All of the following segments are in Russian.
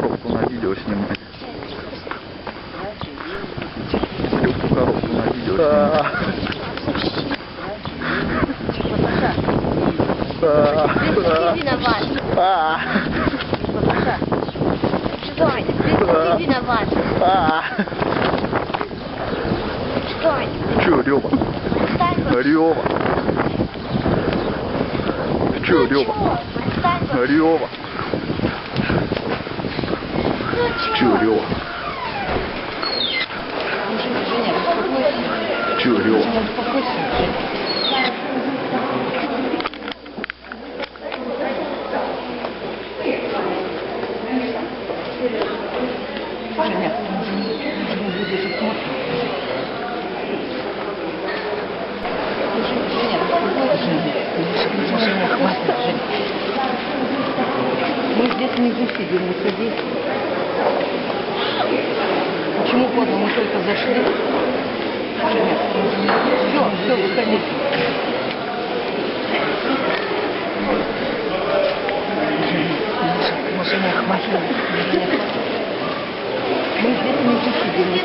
коробку на видео снимай. Любую коробку на видео Ты виноват. Встань, ты виноват. Встань. Че, Лёва? Встань. Лёва. Че, Лёва? Встань. Че, Лёва? Мы здесь не сидим, не сидим. Почему поздно? Мы только зашли. Все, все, выходи. Машина, машина. Мы здесь не сидим, не.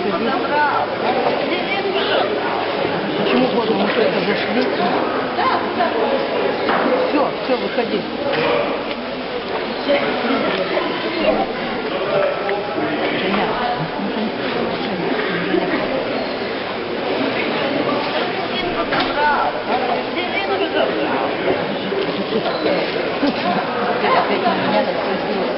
Почему поздно? Мы только зашли. Все, все, выходи. Женя, ты опять на меня насильствуешь.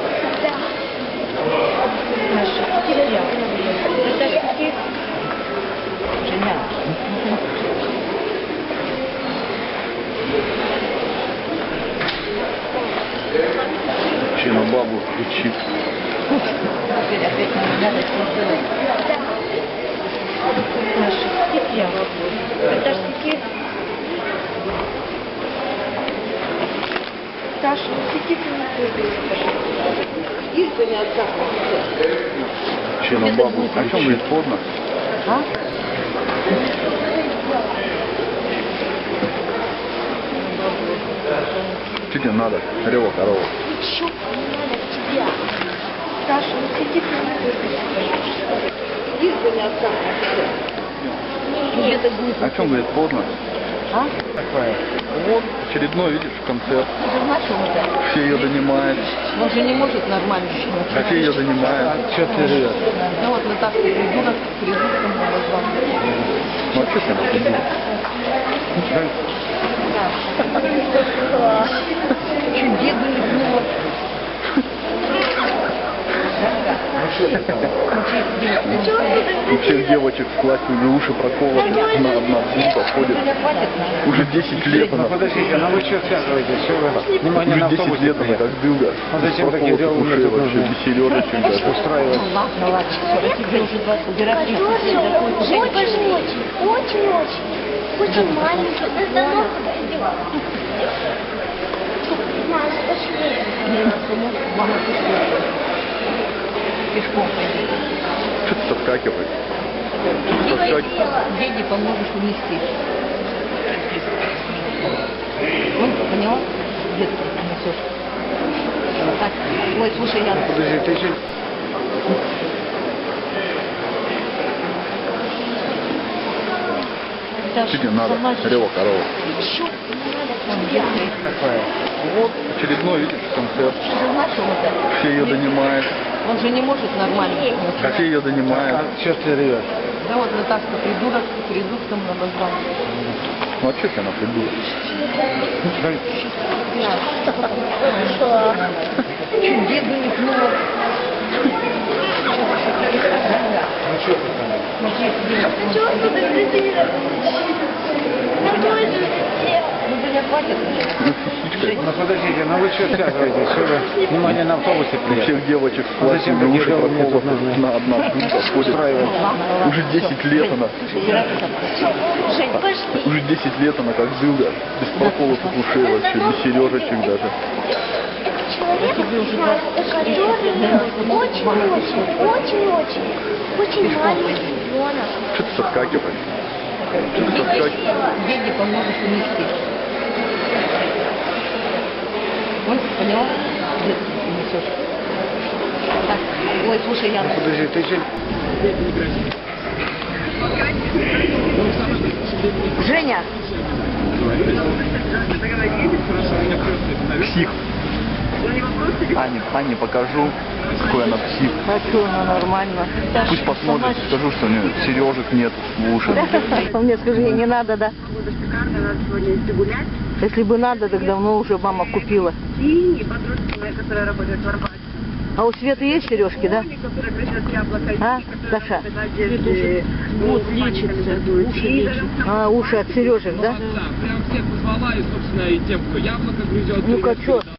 Женя, Че на бабу кричит? теперь опять на меня насильствуешь. Саша, сиди ты на бабу кричит? А? Что тебе надо? Рева корова. Еще надо тебя. Саша, сиди ты на Где-то будет. О чем говорит поздно? А? Такая. Вот, очередной, видишь, концерт. Это. Все ее донимают. Он же не может нормально. А все ее донимают. Че ты рвешь? Ну вот Наташа придурок, придурком назвал. Ну а что ты нахуй делаешь? Чуть деду не было. У всех девочек в классе уже уши проколоты, на одна бунта ходит. Уже 10 лет она. Ну подождите, ну вы что связываетесь? Что вы? Внимание Уже на 10 автобусе лет она как дылда. А зачем такие дела тут вообще, нужны? весележечек даже. Устраивать. Ладно, ладно, все, тебе уже два убирать. Очень, очень, очень, очень маленький. Остановка Маш, пошли. Мама, пошли. Пешком пойди. Что ты соскакиваешь? Соскакиваешь. Деньги поможешь унести. Ну, поняла? Где ты несешь? Вот так. Ой, слушай, я... Подожди, ты еще... Тебе надо? Рева корова. Вот, очередной, видишь, концерт. Все ее донимают. Он же не может нормально. А все ее донимают. А что ты рвешь? Да вот Наташка придурок, придурком назвал. Ну а что ты делаешь? Чуть деду не пнула. Ну что ты там? Чего ты. Ну. Ну. Ну подождите, ну вы что связываетесь? Что вы? Внимание на автобусе У приехали. всех девочек в А классе тут проколоты, нужны? на одна бунта ходит. Уже 10 лет она. Уже 10 лет она как дылда. Без проколотых ушей вообще, без сережечек даже. Человек, который очень-очень, очень-очень, очень маленький ребенок. Что ты соскакиваешь? Что ты соскакиваешь? Деньги поможешь унести. Ой, поняла? Где ты несешь? Так. Ой, слушай, Яна. Подожди, ты че? Женя, Псих. Ане, Ане покажу, какой она псих. а что, она нормально. Пусть посмотрит, скажу, что у нее сережек нет в ушах. Он мне скажи, ей не надо, да? Если бы надо, так давно уже мама купила. И подружка моя, которая работает в Арбате. А у Светы есть сережки, да? А, Даша? Вот, лечится, уши И лечат. А, уши от сережек, да? Да, прям всех позвала, и, собственно, и тем, кто яблоко грызет. Ну-ка, что.